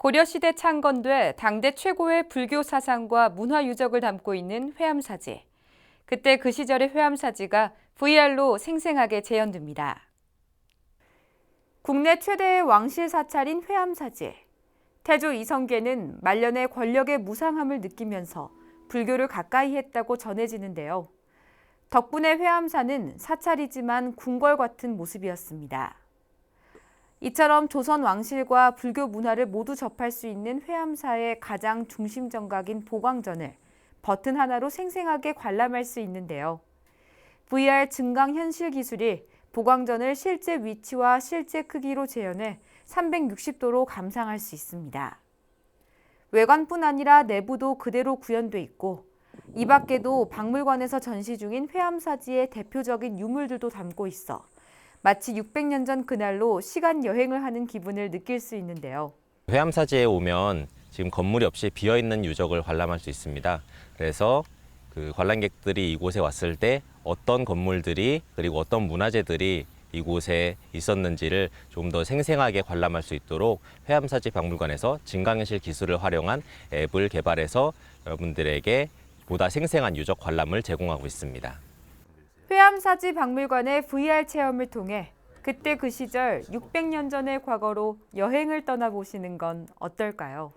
고려시대 창건돼 당대 최고의 불교 사상과 문화 유적을 담고 있는 회암사지. 그때 그 시절의 회암사지가 VR로 생생하게 재현됩니다. 국내 최대의 왕실 사찰인 회암사지. 태조 이성계는 말년에 권력의 무상함을 느끼면서 불교를 가까이 했다고 전해지는데요. 덕분에 회암사는 사찰이지만 궁궐 같은 모습이었습니다. 이처럼 조선 왕실과 불교 문화를 모두 접할 수 있는 회암사의 가장 중심 정각인 보광전을 버튼 하나로 생생하게 관람할 수 있는데요. VR 증강 현실 기술이 보광전을 실제 위치와 실제 크기로 재현해 360도로 감상할 수 있습니다. 외관뿐 아니라 내부도 그대로 구현돼 있고 이 밖에도 박물관에서 전시 중인 회암사지의 대표적인 유물들도 담고 있어 마치 600년 전 그날로 시간 여행을 하는 기분을 느낄 수 있는데요. 회암사지에 오면 지금 건물이 없이 비어 있는 유적을 관람할 수 있습니다. 그래서 그 관람객들이 이곳에 왔을 때 어떤 건물들이 그리고 어떤 문화재들이 이곳에 있었는지를 좀 더 생생하게 관람할 수 있도록 회암사지 박물관에서 증강현실 기술을 활용한 앱을 개발해서 여러분들에게 보다 생생한 유적 관람을 제공하고 있습니다. 회암사지 박물관의 VR 체험을 통해 그때 그 시절 600년 전의 과거로 여행을 떠나보시는 건 어떨까요?